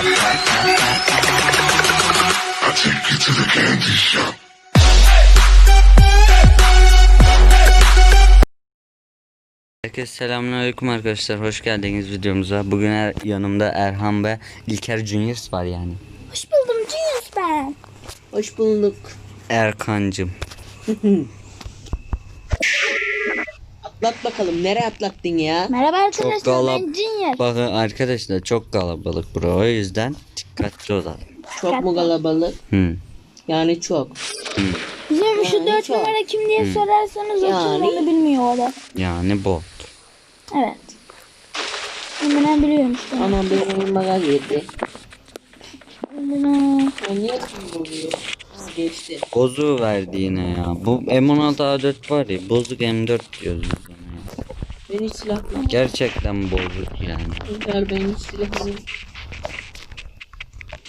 I take you to the candy shop. Herkese selamünaleyküm arkadaşlar. Hoş geldiniz videomuza. Bugün er- yanımda Erhan ve İlker Juniors var yani. Hoş buldum Cüyüz ben. Hoş bulduk. Erkancım. Atlat bakalım. Nereye atlattın ya? Merhaba arkadaşlar Çok galap. ben Junior. Bakın arkadaşlar çok kalabalık bura. O yüzden dikkatli olalım. Çok mu kalabalık? Hı. Yani çok. Bizim şu Yani dört çok. numara kim diye sorarsanız o Yani. kim onu bilmiyor o da. Yani bol. Evet. Hemen biliyorum işte. Anam benim elmaga girdi. Ya niye oluyor? Geçti. Bozu verdi yine ya. Bu M16 A4 var ya. Bozuk M4 diyoruz. Ben hiç silah. Gerçekten bozuk yani. Ver benim hiç silahım yok.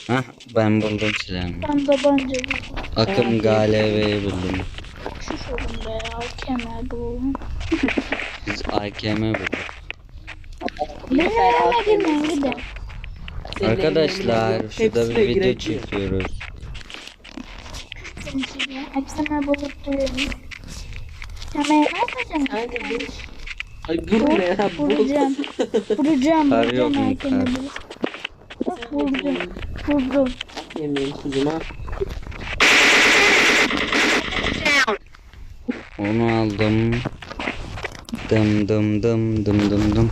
Hah ben buldum silahımı. Ben tabanca buldum. Akım GLV'yi buldum. Şu sorun be. Kemer buldum. Biz AKM bulduk. Benim arama girmeyin gidin. Arkadaşlar şurada bir video çekiyoruz. Hepsine bulup duruyorum. Hemen yapacağım. Hadi dur. Ay dur ne ya? Bu. Vuracağım. Vuracağım. Kar yok Vuracağım mu? Kar. Bak vurdum. Vurdum. Yemeğim kuzuma. Onu aldım. Dım dım dım dım dım dım.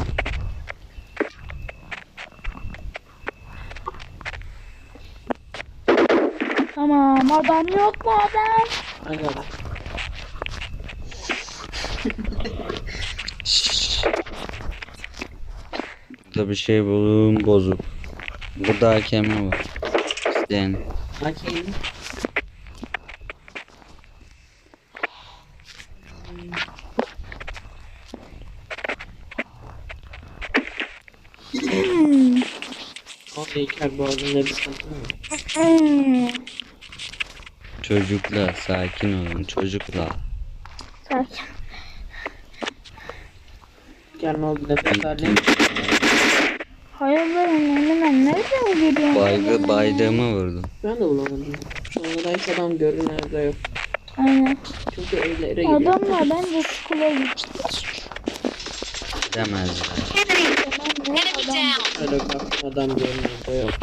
Tamam adam yok mu adam? Şşş. Burada bir şey buldum bozuk. Burada AKM var. İsteyen. Bakayım. O heykel boğazında bir sıkıntı mı? Hmm. Çocuklar sakin olun çocuklar. Sakin. Gel ne oldu nefes verdim. Nereden geliyor? Baygı baydığımı vurdum. Ben de bulamadım. Şu anda hiç adam görünerde yok. Aynen. Çünkü evlere giriyor. Adamlar bence skula gitti. Demezler. Tamam mı? Adam. Öyle bak adam görünerde yok.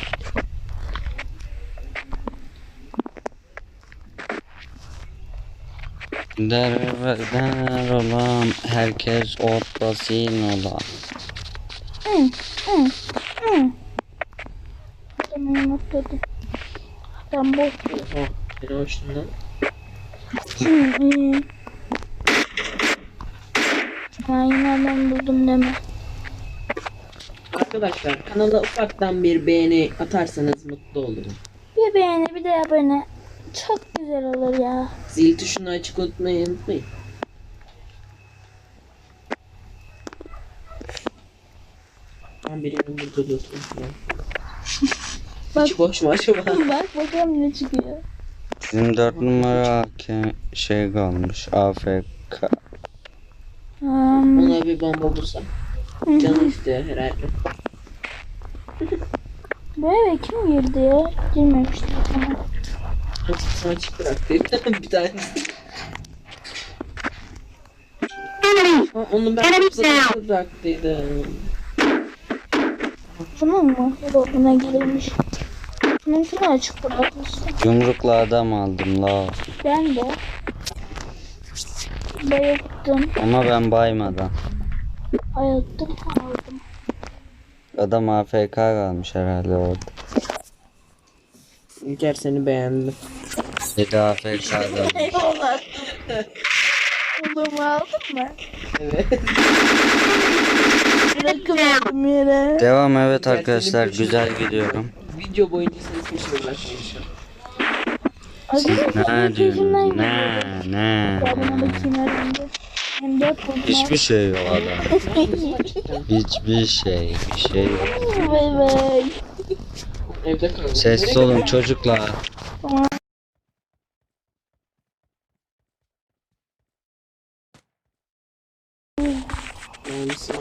Derveder olan herkes ortasın ola. Hı. Hı. Hı. Unutladım. Adam boş. Oh, beni hoşlandı. Hı, iyi. Ben yine adam buldum deme. Arkadaşlar kanala ufaktan bir beğeni atarsanız mutlu olurum. Bir beğeni bir de abone. Çok güzel olur ya. Zil tuşunu açık unutmayı unutmayın. Ben birinin burada dursun. Bak. İçi boş mu acaba? Bak bakalım ne çıkıyor. Bizim 4 numara şey kalmış. AFK. Um, Ona bir bomba bulsam. Canı istiyor herhalde. bu eve kim girdi ya? Girmemişti. Açık açık bıraktıydı bir tane. Ha, Onu ben kapısına bıraktıydım. Bunun mu? Yok buna girilmiş. Bununkini açık bırakmıştım. Yumrukla adam aldım la. Ben de. Bayılttım. Ama ben baymadan. Bayılttım. Aldım. Adam AFK kalmış herhalde orada. İlker seni beğendi. Bir AFK kalmış. Eyvallah. Oğlum aldın mı? Evet. Bırakamadım yere. Devam evet arkadaşlar güzel gidiyorum. Video boyunca seni peşinden şu an. Ne diyorsun? Ne ne? Hiçbir şey yok adam. Hiçbir şey. Bir şey yok. Bay bay. Evde kaldım. Sessiz olun çocuklar. Yani sağ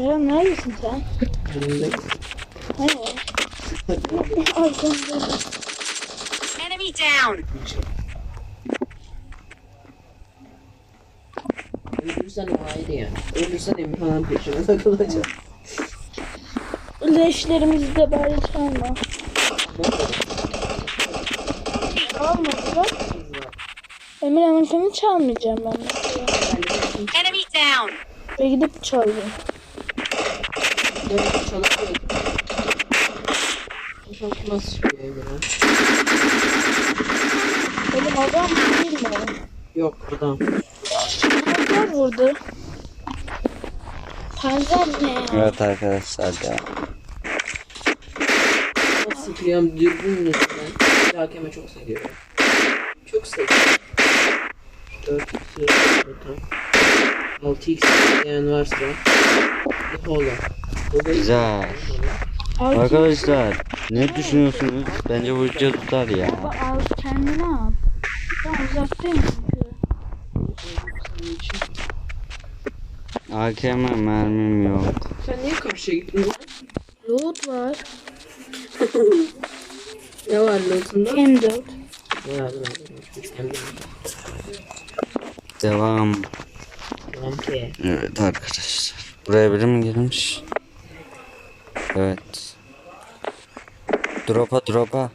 Ya neredesin sen? Hani? Arkamda. Enemy down. Öldürsen o ayrı yani. Öldürsen Emirhan'ın peşine takılacak. Leşlerimizi de bari çalma. Almadı. Emir Hanım'ınkini çalmayacağım ben. Enemy down. Ve gidip çalayım. Dört çalıyor. Çok nasıl çıkıyor Emirhan? Oğlum adam değil mi? Yok adam. Panzer vurdu. Panzer ne ya? Evet arkadaşlar ya. Nasıl sıkıyorum dürbün yüzünden. Bir hakeme çok seviyorum. Çok seviyorum. 4 x zaten. 6 x isteyen varsa. Hola. Güzel. Arkadaşlar ne düşünüyorsunuz? Bence bu video tutar ya. Baba al kendini al. Ben uzaktayım çünkü. AKM mermim yok. Sen niye karşıya gittin? Loot var. Ne var lootunda? M4. Ne var lan? Devam. Tamam ki. Evet arkadaşlar. Buraya biri mi girmiş? Evet. Dropa dropa.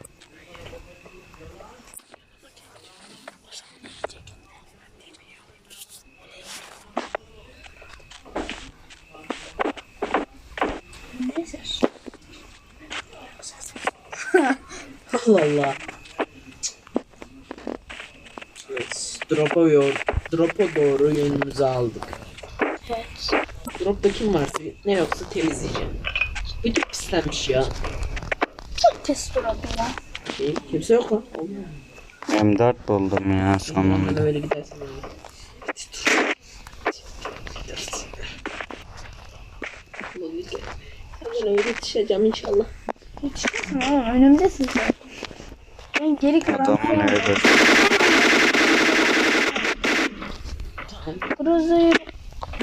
Allah Allah. Evet. Drop'a yor, drop'a doğru yönümüzü aldık. Evet. Drop'ta kim varsa ne yoksa temizleyeceğim. Pislenmiş ya. Çok test uğradı ya. Şey, kimse yok lan. Allah. M4 buldum ya sonunda. böyle gidersin. Hemen öyle yetişeceğim inşallah. Yetişmişsin oğlum önümdesin sen. Ben geri kalan Adamın. Broza'yı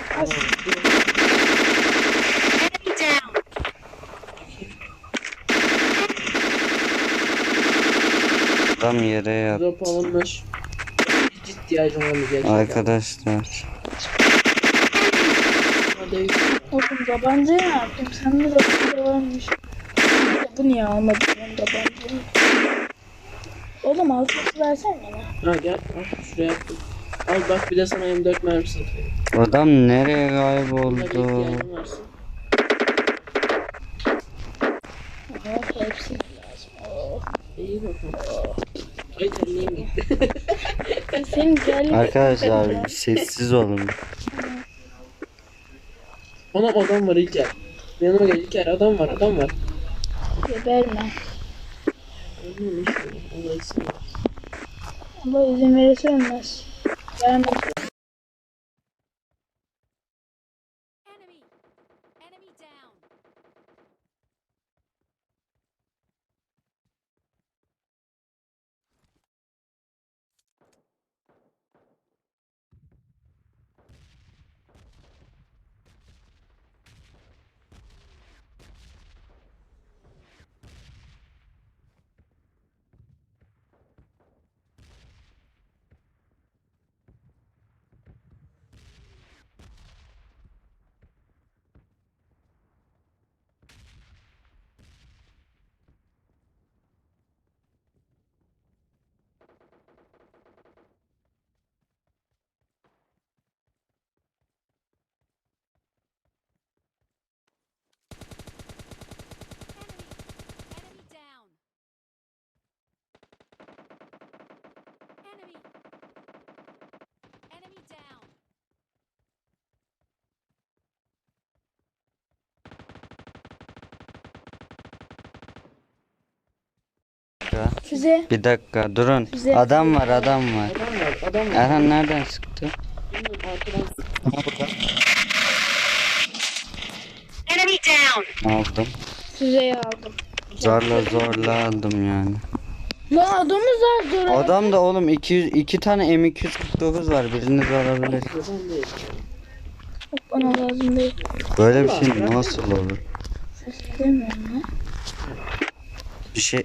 Tamam. Adam yere yat. Drop alınmış. Hiç ihtiyacım olmayacak. Arkadaşlar. Hadi. Oğlum tabancayı ne yaptım? Sende de tabanca varmış. Ya Bu niye almadın ben tabancayı? Oğlum altı versene bana. Ha gel. Al şuraya attım. Al bak bir de sana M4 mermisi atıyorum. Adam nereye bir kayboldu? ihtiyacın varsa. Oh, hepsi lazım. Oh. İyi terliğim gitti. Senin güzelliğin Arkadaşlar sessiz olun. Anam adam var İlker. Yanıma gel İlker adam var adam var. geberme. Allah izin verirse ölmez. Vermez. Enemy. Enemy down. Enemy. Enemy down. Enemy. Enemy down. Füze. Bir dakika durun. Bize- Adam var adam var. Adam var adam var. Erhan nereden sıktı? Enemy down. Aldım. Füzeyi aldım. Zorla zorla aldım yani. Lan adamı zar zor. Adam da oğlum 200 iki tane M249 var. Biriniz alabilir. Adam değil. Bana lazım değil. Böyle bir şey nasıl olur? Ses demiyorum lan. Bir şey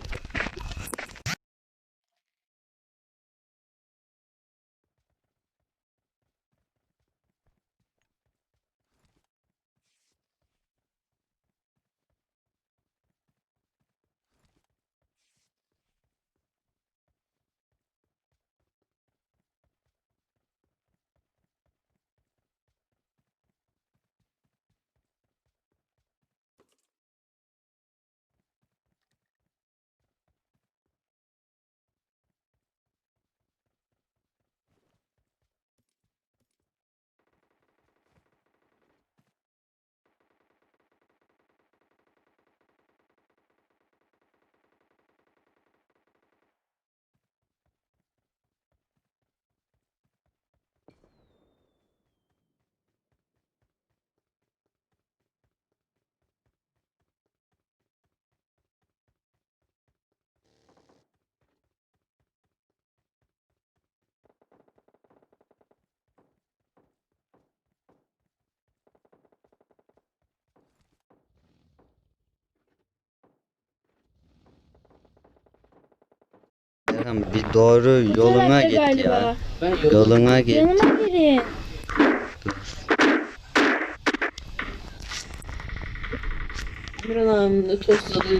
Erhan bir doğru yoluna git galiba. ya. Ben. Yoluna git. Yanıma girin.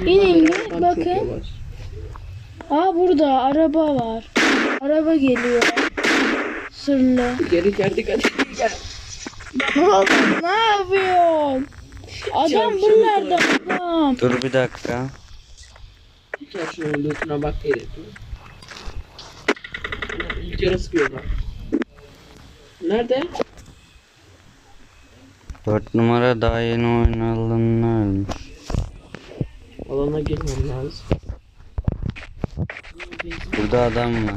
Bir bakın. Aa burada araba var. Araba geliyor. Sırlı. Geri geldik hadi gel. Oğlum ne yapıyorsun? Adam Çarşı buralarda adam. Dur bir dakika. Şunun lootuna bak diye dedim. Yarı sıkıyorlar. Nerede? 4 numara daha yeni oynananlar ölmüş. Alana girmem lazım. Burada adam var.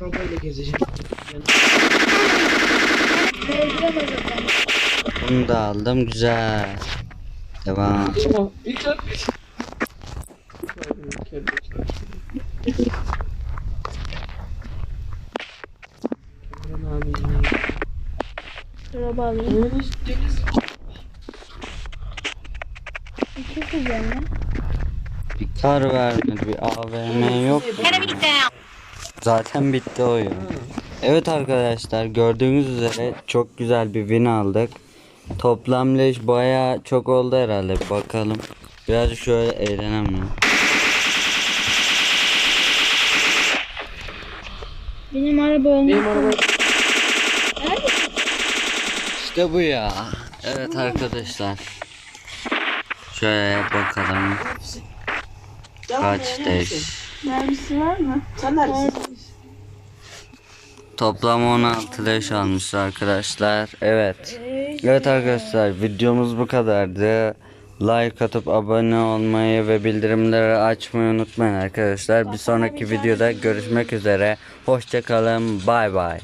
Da Arabayla gezeceğim. Bunu da aldım güzel. Devam. Araba alayım. Mi? Bir kar vermedi bir AVM yok. Zaten bitti oyun. Evet arkadaşlar gördüğünüz üzere çok güzel bir win aldık. Toplam leş baya çok oldu herhalde bakalım. Birazcık şöyle eğlenelim. Benim araba olmuş. Benim araba İşte bu ya. Evet arkadaşlar. Şöyle bakalım. Kaç leş. Mermisi var mı? Sen neredesin? Toplam 16 leş almış arkadaşlar. Evet. Evet arkadaşlar videomuz bu kadardı. Like atıp abone olmayı ve bildirimleri açmayı unutmayın arkadaşlar. Bir sonraki videoda görüşmek üzere. Hoşçakalın. Bay bay.